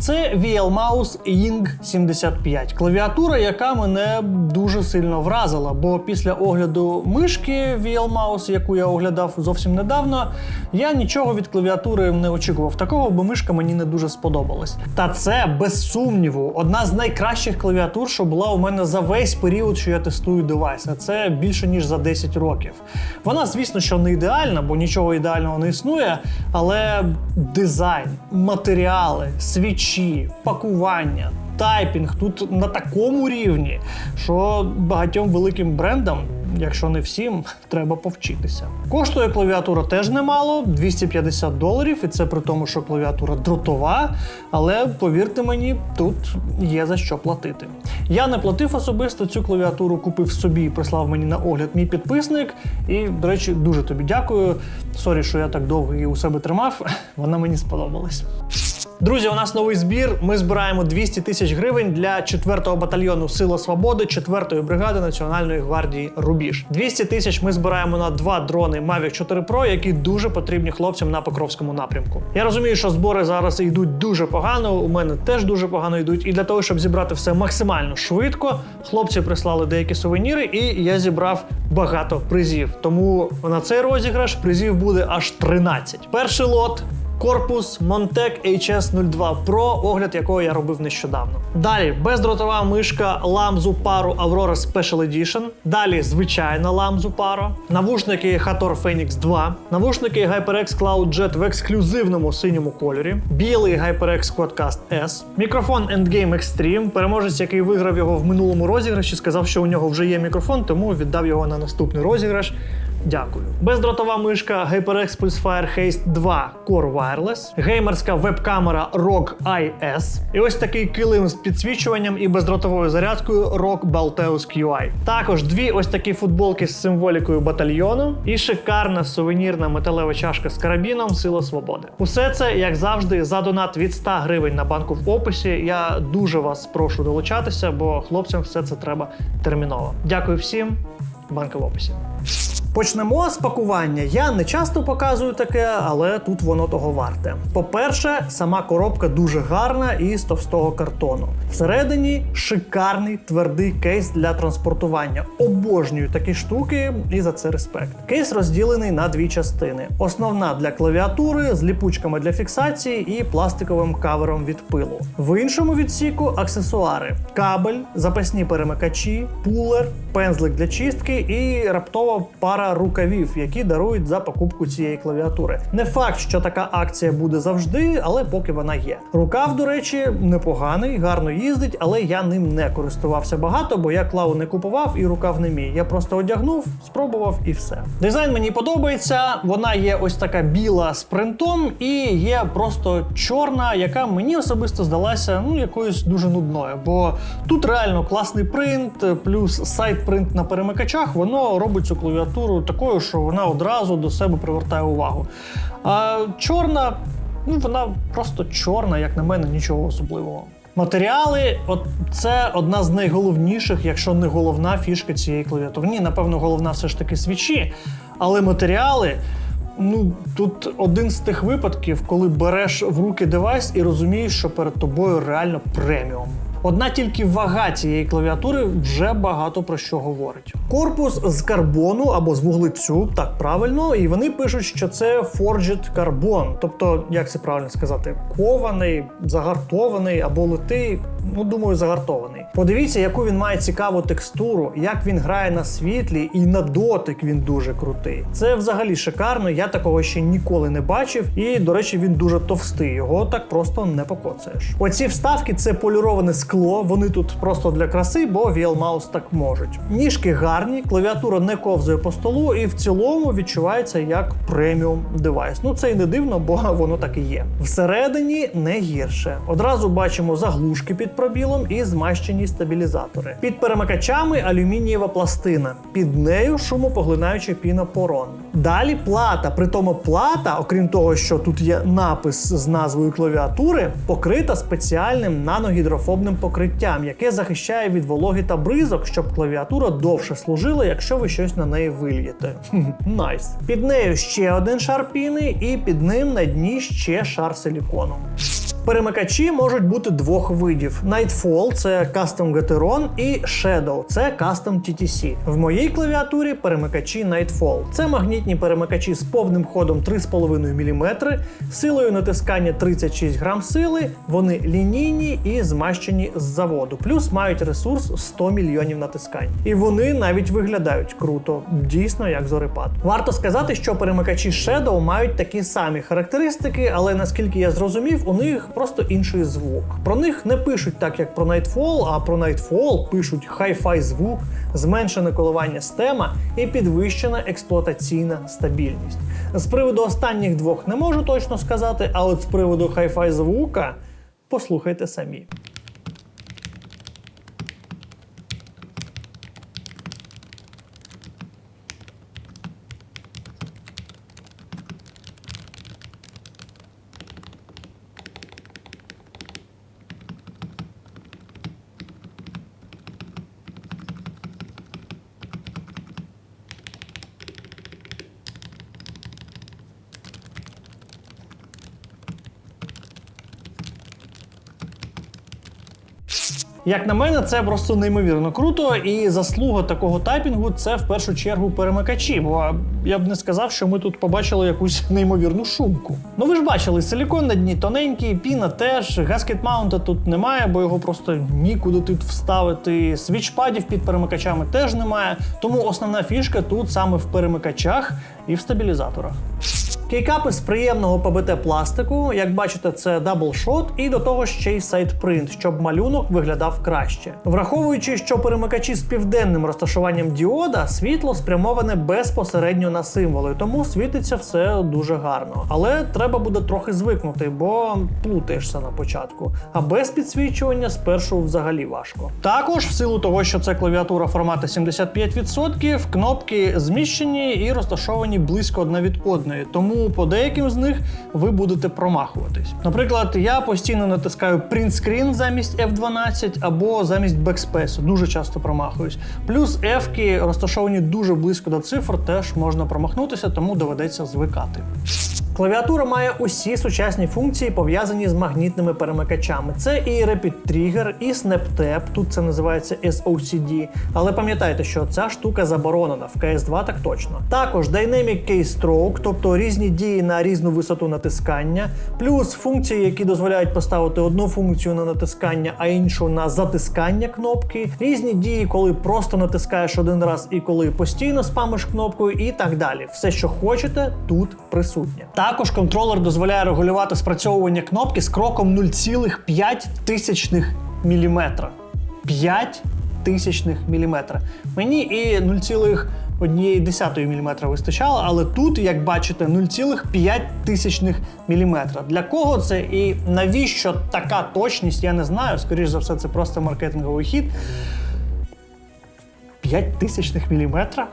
Це VL-Mouse Ying 75. Клавіатура, яка мене дуже сильно вразила, бо після огляду мишки VL-Mouse, яку я оглядав зовсім недавно, я нічого від клавіатури не очікував такого, бо мишка мені не дуже сподобалась. Та це без сумніву одна з найкращих клавіатур, що була у мене за весь період, що я тестую девайс. А це більше ніж за 10 років. Вона, звісно, що не ідеальна, бо нічого ідеального не існує, але дизайн, матеріали, свічі, пакування. Тайпінг тут на такому рівні, що багатьом великим брендам, якщо не всім, треба повчитися. Коштує клавіатура теж немало 250 доларів, і це при тому, що клавіатура дротова. Але повірте мені, тут є за що платити. Я не платив особисто цю клавіатуру, купив собі і прислав мені на огляд мій підписник. І, до речі, дуже тобі дякую. Сорі, що я так довго її у себе тримав. Вона мені сподобалась. Друзі, у нас новий збір. Ми збираємо 200 тисяч гривень для 4-го батальйону Сила Свободи, 4-ї бригади Національної гвардії Рубіж. 200 тисяч ми збираємо на два дрони Mavic 4 Pro, які дуже потрібні хлопцям на Покровському напрямку. Я розумію, що збори зараз йдуть дуже погано. У мене теж дуже погано йдуть. І для того, щоб зібрати все максимально швидко, хлопці прислали деякі сувеніри, і я зібрав багато призів. Тому на цей розіграш призів буде аж 13. Перший лот Корпус Montec HS02 Pro, огляд якого я робив нещодавно. Далі бездротова мишка Lamzu Paro Aurora Special Edition. Далі звичайна Lamzu Paro. Навушники Hator Phoenix 2. Навушники HyperX Cloud Jet в ексклюзивному синьому кольорі. Білий HyperX Quadcast S. Мікрофон Endgame Extreme. Переможець, який виграв його в минулому розіграші, сказав, що у нього вже є мікрофон, тому віддав його на наступний розіграш. Дякую. Бездротова мишка HyperX Pulsefire Haste 2 Core Wireless, геймерська веб-камера ROG IS. І ось такий килим з підсвічуванням і бездротовою зарядкою ROG Balteus QI. Також дві ось такі футболки з символікою батальйону і шикарна сувенірна металева чашка з карабіном Сила Свободи. Усе це, як завжди, за донат від 100 гривень на банку в описі. Я дуже вас прошу долучатися, бо хлопцям все це треба терміново. Дякую всім. Банка в описі. Почнемо з пакування. Я не часто показую таке, але тут воно того варте. По-перше, сама коробка дуже гарна і з товстого картону. Всередині шикарний твердий кейс для транспортування. Обожнюю такі штуки і за це респект. Кейс розділений на дві частини: основна для клавіатури з ліпучками для фіксації і пластиковим кавером від пилу. В іншому відсіку аксесуари: кабель, запасні перемикачі, пулер, пензлик для чистки і раптова пара рукавів, які дарують за покупку цієї клавіатури. Не факт, що така акція буде завжди, але поки вона є. Рукав, до речі, непоганий, гарно їздить, але я ним не користувався багато, бо я клаву не купував і рукав не мій. Я просто одягнув, спробував і все. Дизайн мені подобається. Вона є ось така біла з принтом, і є просто чорна, яка мені особисто здалася ну якоюсь дуже нудною. Бо тут реально класний принт, плюс сайт принт на перемикачах, воно робить цю клавіатуру такою, що вона одразу до себе привертає увагу. А чорна, ну вона просто чорна, як на мене, нічого особливого. Матеріали, от це одна з найголовніших, якщо не головна фішка цієї клавіатури. Ні, напевно, головна все ж таки свічі. Але матеріали. Ну, тут один з тих випадків, коли береш в руки девайс і розумієш, що перед тобою реально преміум. Одна тільки вага цієї клавіатури вже багато про що говорить. Корпус з карбону або з вуглецю, так правильно, і вони пишуть, що це Forged Carbon, тобто, як це правильно сказати, кований, загартований або литий. Ну, думаю, загартований. Подивіться, яку він має цікаву текстуру, як він грає на світлі, і на дотик він дуже крутий. Це взагалі шикарно. Я такого ще ніколи не бачив. І, до речі, він дуже товстий. Його так просто не покоцаєш. Оці вставки це поліроване скло. Вони тут просто для краси, бо VL-Mouse так можуть. Ніжки гарні, клавіатура не ковзає по столу, і в цілому відчувається як преміум девайс. Ну це й не дивно, бо воно так і є. Всередині не гірше. Одразу бачимо заглушки під пробілом і змащені стабілізатори. Під перемикачами алюмінієва пластина, під нею шумопоглинаючий пінопорон. Далі плата, притому плата, окрім того, що тут є напис з назвою клавіатури, покрита спеціальним наногідрофобним покриттям, яке захищає від вологи та бризок, щоб клавіатура довше служила, якщо ви щось на неї вильєте. Найс. Під нею ще один шар піни, і під ним на дні ще шар силікону. Перемикачі можуть бути двох видів: Nightfall – це Custom GTRON, і Shadow – це Custom TTC. В моїй клавіатурі перемикачі Nightfall. Це магнітні перемикачі з повним ходом 3,5 мм, силою натискання 36 грам сили. Вони лінійні і змащені з заводу. Плюс мають ресурс 100 мільйонів натискань. І вони навіть виглядають круто, дійсно як зорепад. Варто сказати, що перемикачі Shadow мають такі самі характеристики, але наскільки я зрозумів, у них просто інший звук. Про них не пишуть так, як про Nightfall, а про Nightfall пишуть хай-фай звук, зменшене коливання стема і підвищена експлуатаційна стабільність. З приводу останніх двох не можу точно сказати, а от з приводу хай-фай звука послухайте самі. Як на мене, це просто неймовірно круто, і заслуга такого тайпінгу це в першу чергу перемикачі. Бо я б не сказав, що ми тут побачили якусь неймовірну шумку. Ну ви ж бачили, силікон на дні тоненький, піна теж, гаскет маунта тут немає, бо його просто нікуди тут вставити. Свічпадів під перемикачами теж немає. Тому основна фішка тут саме в перемикачах і в стабілізаторах. Кейкапи з приємного ПБТ пластику, як бачите, це даблшот, і до того ще й сайт-принт, щоб малюнок виглядав краще. Враховуючи, що перемикачі з південним розташуванням діода, світло спрямоване безпосередньо на символи, тому світиться все дуже гарно. Але треба буде трохи звикнути, бо плутаєшся на початку. А без підсвічування спершу взагалі важко. Також, в силу того, що це клавіатура формату 75%, кнопки зміщені і розташовані близько одна від одної. Тому по деяким з них ви будете промахуватись. Наприклад, я постійно натискаю Print Screen замість F12 або замість Backspace. Дуже часто промахуюсь. Плюс F-ки розташовані дуже близько до цифр, теж можна промахнутися, тому доведеться звикати. Клавіатура має усі сучасні функції, пов'язані з магнітними перемикачами. Це і Rapid Trigger, і SnapTap, тут це називається SOCD. Але пам'ятайте, що ця штука заборонена в CS2 так точно. Також Dynamic Keystroke, тобто різні дії на різну висоту натискання, плюс функції, які дозволяють поставити одну функцію на натискання, а іншу на затискання кнопки, різні дії, коли просто натискаєш один раз і коли постійно спамиш кнопкою, і так далі. Все, що хочете, тут присутнє. Також контролер дозволяє регулювати спрацьовування кнопки з кроком 0,5 тисячних міліметра. 5 тисячних міліметра. Мені і 0,1 мм вистачало, але тут, як бачите, 0,5 тисячних міліметра. Для кого це і навіщо така точність, я не знаю. Скоріше за все, це просто маркетинговий хід. 5 тисячних міліметра?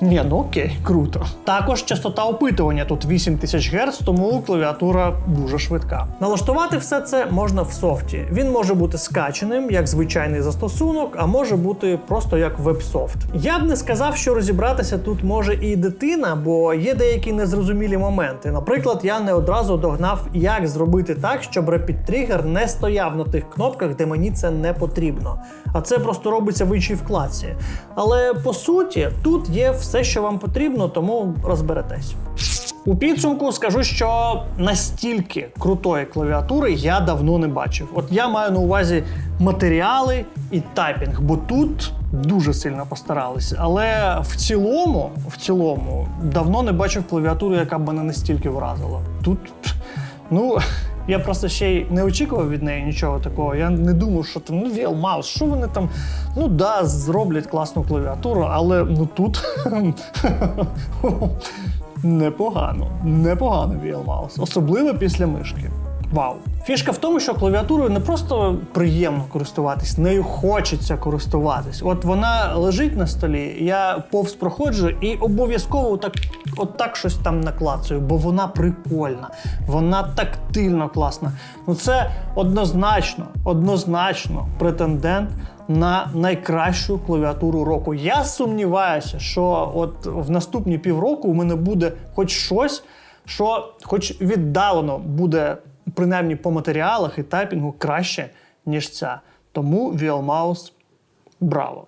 Ні, ну окей, круто. Також частота опитування тут 8000 Гц, тому клавіатура дуже швидка. Налаштувати все це можна в софті. Він може бути скаченим, як звичайний застосунок, а може бути просто як веб-софт. Я б не сказав, що розібратися тут може і дитина, бо є деякі незрозумілі моменти. Наприклад, я не одразу догнав, як зробити так, щоб Rapid Trigger не стояв на тих кнопках, де мені це не потрібно. А це просто робиться в іншій вкладці. Але по суті, тут є все, що вам потрібно, тому розберетесь. У підсумку скажу, що настільки крутої клавіатури я давно не бачив. От я маю на увазі матеріали і тайпінг, бо тут дуже сильно постаралися. Але в цілому, в цілому, давно не бачив клавіатуру, яка б мене настільки вразила. Тут, ну. Я просто ще й не очікував від неї нічого такого. Я не думав, що там ну VL Mouse, що вони там. Ну да, зроблять класну клавіатуру, але ну тут непогано, непогано VL Mouse, особливо після мишки. Вау. Фішка в тому, що клавіатурою не просто приємно користуватись, нею хочеться користуватись. От вона лежить на столі, я повз проходжу і обов'язково так, от так щось там наклацаю, бо вона прикольна, вона тактильно класна. Ну це однозначно, однозначно претендент на найкращу клавіатуру року. Я сумніваюся, що от в наступні півроку у мене буде хоч щось, що хоч віддалено буде принаймні по матеріалах і тайпінгу краще, ніж ця. Тому VLMouse браво!